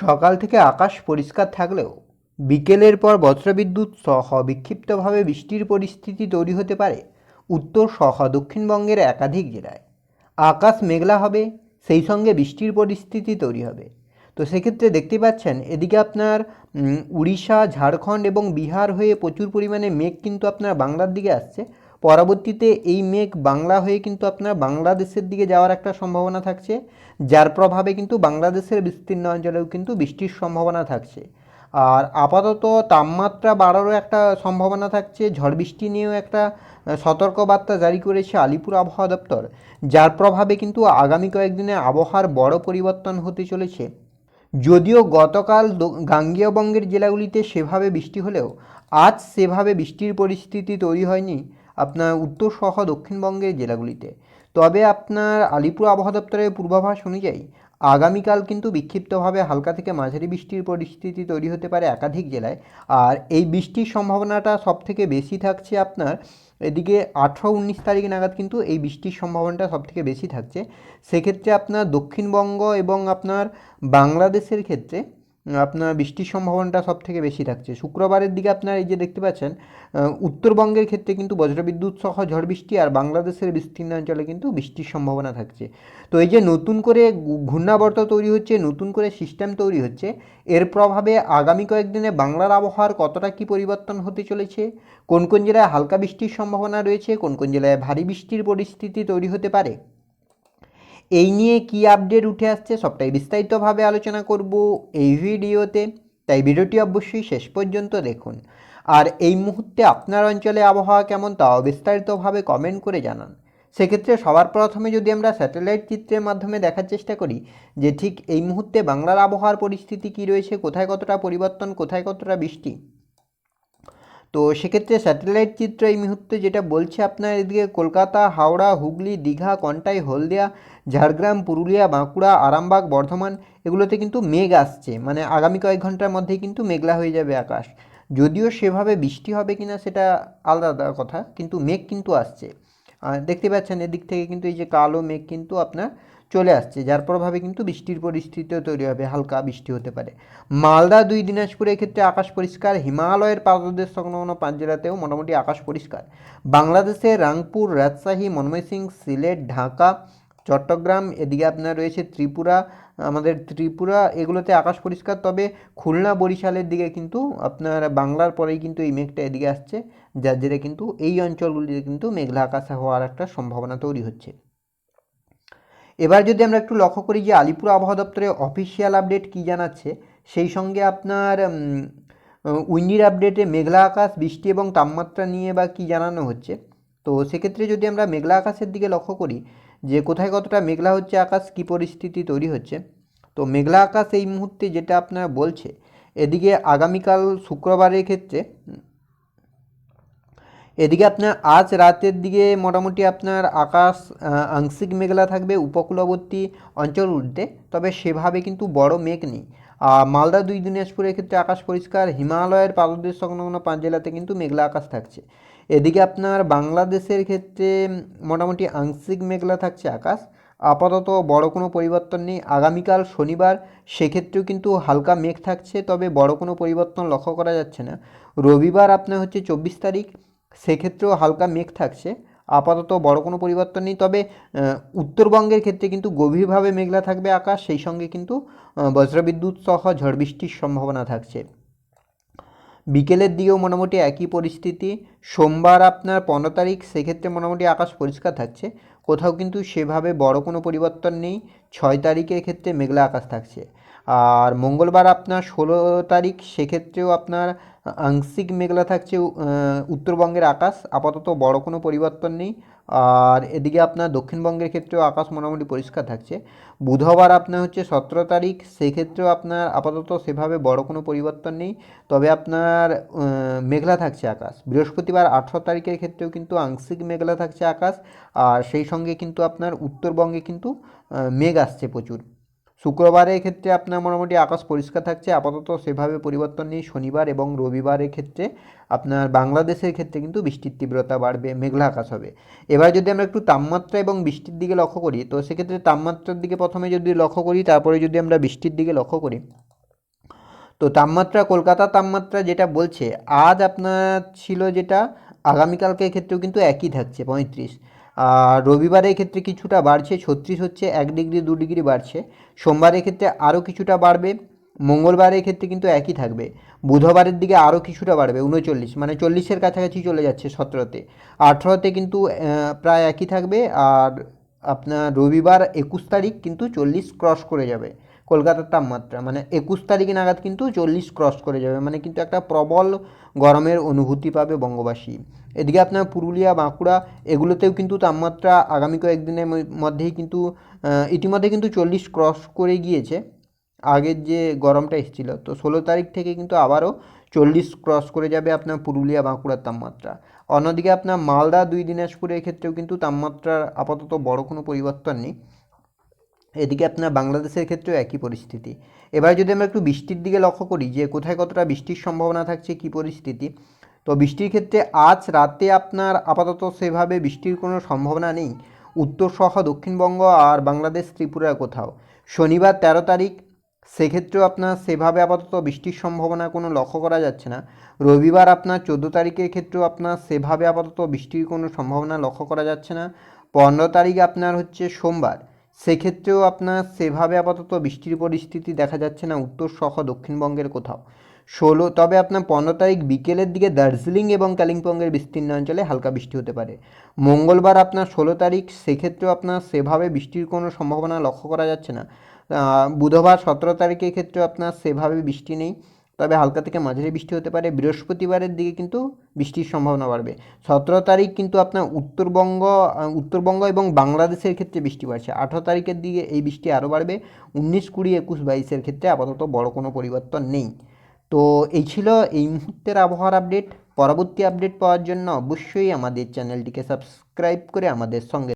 সকাল থেকে আকাশ পরিষ্কার থাকলেও বিকেলের পর বজ্রবিদ্যুৎ সহ বিক্ষিপ্তভাবে বৃষ্টির পরিস্থিতি তৈরি হতে পারে উত্তর সহ দক্ষিণবঙ্গের একাধিক জেলায়। আকাশ মেঘলা হবে, সেই সঙ্গে বৃষ্টির পরিস্থিতি তৈরি হবে। তো সেক্ষেত্রে দেখতে পাচ্ছেন, এদিকে আপনার উড়িষ্যা, ঝাড়খণ্ড এবং বিহার হয়ে প্রচুর পরিমাণে মেঘ কিন্তু আপনার বাংলার দিকে আসছে। পরবর্তীতে এই মেঘ বাংলা হয়ে কিন্তু আপনার বাংলাদেশের দিকে যাওয়ার একটা সম্ভাবনা থাকছে, যার প্রভাবে কিন্তু বাংলাদেশের বিস্তীর্ণ অঞ্চলেও কিন্তু বৃষ্টির সম্ভাবনা থাকছে। আর আপাতত তাপমাত্রা বাড়ারও একটা সম্ভাবনা থাকছে, ঝড় বৃষ্টি নিয়েও একটা সতর্কবার্তা জারি করেছে আলিপুর আবহাওয়া দপ্তর, যার প্রভাবে কিন্তু আগামী কয়েকদিনে আবহাওয়ার বড় পরিবর্তন হতে চলেছে। যদিও গতকাল গাঙ্গেয়বঙ্গের জেলাগুলিতে সেভাবে বৃষ্টি হলেও আজ সেভাবে বৃষ্টির পরিস্থিতি তৈরি হয়নি। আপনার উত্তর সহ দক্ষিণবঙ্গের জেলাগুলিতে। তবে আপনার আলিপুর আবহাওয়া দপ্তরের পূর্বাভাস অনুযায়ী, আগামীকাল কিন্তু বিক্ষিপ্তভাবে হালকা থেকে মাঝারি বৃষ্টির পরিস্থিতি তৈরি হতে পারে একাধিক জেলায়। আর এই বৃষ্টির সম্ভাবনাটা সবথেকে বেশি থাকছে আপনার এদিকে আঠেরো উনিশ তারিখ নাগাদ কিন্তু এই বৃষ্টির সম্ভাবনাটা সবথেকে বেশি থাকছে। সেক্ষেত্রে আপনার দক্ষিণবঙ্গ এবং আপনার বাংলাদেশের ক্ষেত্রে আপনার বৃষ্টির সম্ভাবনাটা সব থেকে বেশি থাকছে। শুক্রবারের দিকে আপনার এই যে দেখতে পাচ্ছেন উত্তরবঙ্গের ক্ষেত্রে কিন্তু বজ্রবিদ্যুৎ সহ ঝড় বৃষ্টি আর বাংলাদেশের বিস্তীর্ণ অঞ্চলে কিন্তু বৃষ্টির সম্ভাবনা থাকছে। তো এই যে নতুন করে ঘূর্ণাবর্ত তৈরি হচ্ছে, নতুন করে সিস্টেম তৈরি হচ্ছে, এর প্রভাবে আগামী কয়েকদিনে বাংলার আবহাওয়ার কতটা কি পরিবর্তন হতে চলেছে, কোন কোন জেলায় হালকা বৃষ্টির সম্ভাবনা রয়েছে, কোন কোন জেলায় ভারী বৃষ্টির পরিস্থিতি তৈরি হতে পারে? এই নিয়ে কি আপডেট উঠে আসছে সবটাই বিস্তারিতভাবে আলোচনা করব এই ভিডিওতে। তাই ভিডিওটি অবশ্যই শেষ পর্যন্ত দেখুন। আর এই মুহূর্তে আপনার অঞ্চলে আবহাওয়া কেমন তাও বিস্তারিতভাবে কমেন্ট করে জানান। সেক্ষেত্রে সবার প্রথমে যদি আমরা স্যাটেলাইট চিত্রের মাধ্যমে দেখার চেষ্টা করি যে ঠিক এই মুহূর্তে বাংলার আবহাওয়ার পরিস্থিতি কী রয়েছে, কোথায় কতটা পরিবর্তন, কোথায় কতটা বৃষ্টি তো সেক্ষেত্রে স্যাটেলাইট চিত্র এই মুহূর্তে যেটা বলছে আপনার এদিকে কলকাতা, হাওড়া, হুগলি, দীঘা, কন্টাই, হলদিয়া, ঝাড়গ্রাম, পুরুলিয়া, বাঁকুড়া, আরামবাগ, বর্ধমান এগুলোতে কিন্তু মেঘ আসছে। মানে আগামী কয়েক ঘণ্টার মধ্যেই কিন্তু মেঘলা হয়ে যাবে আকাশ। যদিও সেভাবে বৃষ্টি হবে কিনা সেটা আলাদা কথা, কিন্তু মেঘ কিন্তু আসছে। দেখতে পাচ্ছেন এদিক থেকে কিন্তু এই যে কালো মেঘ কিন্তু আপনার চলে আসছে, যার প্রভাবে কিন্তু বৃষ্টির পরিস্থিতিও তৈরি হবে, হালকা বৃষ্টি হতে পারে। মালদা দুই দিনাজপুরের ক্ষেত্রে আকাশ পরিষ্কার, হিমালয়ের পাদদেশ সংলগ্ন পাঁচ জেলাতেও মোটামুটি আকাশ পরিষ্কার। বাংলাদেশের রাংপুর, রাজশাহী ময়মনসিং সিলেট, ঢাকা, চট্টগ্রাম, এদিকে আপনার রয়েছে ত্রিপুরা, আমাদের ত্রিপুরা, এগুলোতে আকাশ পরিষ্কার, তবে খুলনা, বরিশালের দিকে কিন্তু আপনার বাংলার পরেই কিন্তু এই মেঘটা এদিকে আসছে, যার জেরে কিন্তু এই অঞ্চলগুলিতে কিন্তু মেঘলা আকাশ হওয়ার একটা সম্ভাবনা তৈরি হচ্ছে। এবার যদি আমরা একটু লক্ষ্য করি যে আলিপুর আবহাওয়া দপ্তরের অফিসিয়াল আপডেট কী জানাচ্ছে, সেই সঙ্গে আপনার উইন্ডির আপডেটে মেঘলা আকাশ, বৃষ্টি এবং তাপমাত্রা নিয়ে বা কী জানানো হচ্ছে? তো সেক্ষেত্রে যদি আমরা মেঘলা আকাশের দিকে লক্ষ্য করি, যে কোথায় কতটা মেঘলা হচ্ছে, আকাশ কী পরিস্থিতি তৈরি হচ্ছে, তো মেঘলা আকাশ এই মুহূর্তে যেটা আপনারা বলছে, এদিকে আগামীকাল শুক্রবারের ক্ষেত্রে এদিকে আপনার আজ রাতের দিকে মোটামুটি আপনার আকাশ আংশিক মেঘলা থাকবে, উপকূলবর্তী অঞ্চলগুলিতে তবে সেভাবে কিন্তু বড় মেঘ নেই। মালদা দুই, দিনাজপুরের ক্ষেত্রে আকাশ পরিষ্কার, হিমালয়ের পাদদেশ সংলগ্ন পাঁচ জেলাতে কিন্তু মেঘলা আকাশ থাকছে। এদিকে আপনার বাংলাদেশের ক্ষেত্রে মোটামুটি আংশিক মেঘলা থাকছে আকাশ, আপাতত বড় কোনো পরিবর্তন নেই। আগামীকাল শনিবার সেক্ষেত্রেও কিন্তু হালকা মেঘ থাকছে, তবে বড় কোনো পরিবর্তন লক্ষ্য করা যাচ্ছে না। রবিবার আপনার হচ্ছে চব্বিশ তারিখ সেক্ষেত্রেও হালকা মেঘ থাকছে। আপাতত বড় কোনো পরিবর্তন নেই। তবে উত্তরবঙ্গের ক্ষেত্রে কিন্তু গভীরভাবে মেঘলা থাকবে আকাশ। সেই সঙ্গে কিন্তু বজ্রবিদ্যুৎ সহ ঝড় বৃষ্টির সম্ভাবনা থাকছে। বিকেলের দিকেও মোটামুটি একই পরিস্থিতি। সোমবার আপনার পনেরো তারিখ, সেক্ষেত্রে মোটামুটি আকাশ পরিষ্কার থাকছে। কোথাও কিন্তু সেভাবে বড় কোনো পরিবর্তন নেই। ছয় তারিখের ক্ষেত্রে মেঘলা আকাশ থাকছে। আর মঙ্গলবার আপনার ষোলো তারিখ, সেক্ষেত্রেও আপনার আংশিক মেঘলা থাকছে উত্তরবঙ্গের আকাশ। আপাতত বড় কোনো পরিবর্তন নেই। আর এদিকে আপনার দক্ষিণবঙ্গের ক্ষেত্রেও আকাশ মোটামুটি পরিষ্কার থাকছে। বুধবার আপনার হচ্ছে সতেরো তারিখ, সেক্ষেত্রেও আপনার আপাতত সেভাবে বড় কোনো পরিবর্তন নেই। তবে আপনার মেঘলা থাকছে আকাশ। বৃহস্পতিবার আঠেরো তারিখের ক্ষেত্রেও কিন্তু আংশিক মেঘলা থাকছে আকাশ। আর সেই সঙ্গে কিন্তু আপনার উত্তরবঙ্গে কিন্তু মেঘ আসছে প্রচুর। শুক্রবারের ক্ষেত্রে আপনার মোটামুটি আকাশ পরিষ্কার থাকছে। আপাতত সেভাবে পরিবর্তন নেই। শনিবার এবং রবিবারের ক্ষেত্রে আপনার বাংলাদেশের ক্ষেত্রে কিন্তু বৃষ্টির তীব্রতা বাড়বে, মেঘলা আকাশ হবে। এবার যদি আমরা একটু তাপমাত্রা এবং বৃষ্টির দিকে লক্ষ্য করি, তো সেক্ষেত্রে তাপমাত্রার দিকে প্রথমে যদি লক্ষ্য করি, তারপরে যদি আমরা বৃষ্টির দিকে লক্ষ্য করি, তো তাপমাত্রা কলকাতা তাপমাত্রা যেটা বলছে, আজ আপনার ছিল যেটা আগামীকালকে ক্ষেত্রেও কিন্তু একই থাকছে, পঁয়ত্রিশ। আর রবিবারের ক্ষেত্রে কিছুটা বাড়ছে, ছত্রিশ হচ্ছে, এক ডিগ্রি, দু ডিগ্রি বাড়ছে। সোমবারের ক্ষেত্রে আরও কিছুটা বাড়বে, মঙ্গলবারের ক্ষেত্রে কিন্তু একই থাকবে। বুধবারের দিকে আরও কিছুটা বাড়বে, উনচল্লিশ মানে চল্লিশের কাছাকাছি চলে যাচ্ছে সতেরোতে। আঠেরোতে কিন্তু প্রায় একই থাকবে, আর আপনার রবিবার একুশ তারিখ কিন্তু চল্লিশ ক্রস করে যাবে। কলকাতার তাপমাত্রা মানে একুশ তারিখ নাগাদ কিন্তু চল্লিশ ক্রস করে যাবে মানে কিন্তু একটা প্রবল গরমের অনুভূতি পাবে বঙ্গবাসী। এদিকে আপনার পুরুলিয়া, বাঁকুড়া, এগুলোতেও কিন্তু তাপমাত্রা আগামী কয়েকদিনের মধ্যেই কিন্তু ইতিমধ্যে কিন্তু চল্লিশ ক্রস করে গিয়েছে। আগের যে গরমটা এসেছিল, তো ষোলো তারিখ থেকে কিন্তু আবারও চল্লিশ ক্রস করে যাবে আপনার পুরুলিয়া, বাঁকুড়ার তাপমাত্রা। অন্যদিকে আপনার মালদা, দুই দিনাজপুরের ক্ষেত্রেও কিন্তু তাপমাত্রার আপাতত বড় কোনো পরিবর্তন নেই। এদিকে আপনার বাংলাদেশের ক্ষেত্রেও একই পরিস্থিতি। এবার যদি আমরা একটু বৃষ্টির দিকে লক্ষ্য করি যে কোথায় কতটা বৃষ্টির সম্ভাবনা থাকছে, কী পরিস্থিতি, তো বৃষ্টির ক্ষেত্রে আজ রাতে আপনার আপাতত সেভাবে বৃষ্টির কোনো সম্ভাবনা নেই। উত্তর সহ দক্ষিণবঙ্গ আর বাংলাদেশ, ত্রিপুরা কোথাও। শনিবার তেরো তারিখ, সেক্ষেত্রেও আপনার সেভাবে আপাতত বৃষ্টির সম্ভাবনা কোনো লক্ষ্য করা যাচ্ছে না। রবিবার আপনার চোদ্দ তারিখের ক্ষেত্রেও আপনার সেভাবে আপাতত বৃষ্টির কোনো সম্ভাবনা লক্ষ্য করা যাচ্ছে না। পনেরো তারিখ আপনার হচ্ছে সোমবার। সেক্ষেত্রেও আপনার সেভাবে আপাতত বৃষ্টির পরিস্থিতি দেখা যাচ্ছে না, উত্তর সহ দক্ষিণবঙ্গের কোথাও। ষোলো, তবে আপনার পনেরো তারিখ বিকেলের দিকে দার্জিলিং এবং কালিম্পংয়ের বিস্তীর্ণ অঞ্চলে হালকা বৃষ্টি হতে পারে। মঙ্গলবার আপনার ষোলো তারিখ, সেক্ষেত্রেও আপনার সেভাবে বৃষ্টির কোনো সম্ভাবনা লক্ষ্য করা যাচ্ছে না। বুধবার সতেরো তারিখের ক্ষেত্রে আপনার সেভাবে বৃষ্টি নেই। তবে হালকা থেকে মাঝারি বৃষ্টি হতে পারে। বৃহস্পতিবারের দিকে কিন্তু বৃষ্টির সম্ভাবনা বাড়বে। সতেরো তারিখ কিন্তু আপনার উত্তরবঙ্গ উত্তরবঙ্গ এবং বাংলাদেশের ক্ষেত্রে বৃষ্টি বাড়ছে। আঠারো তারিখের দিকে এই বৃষ্টি আরও বাড়বে। উনিশ, কুড়ি, একুশ, বাইশের ক্ষেত্রে আপাতত বড় কোনো পরিবর্তন নেই। তো এই ছিল এই মুহূর্তের আবহাওয়ার আপডেট। পরবর্তী আপডেট পাওয়ার জন্য অবশ্যই আমাদের চ্যানেলটিকে সাবস্ক্রাইব করে আমাদের সঙ্গে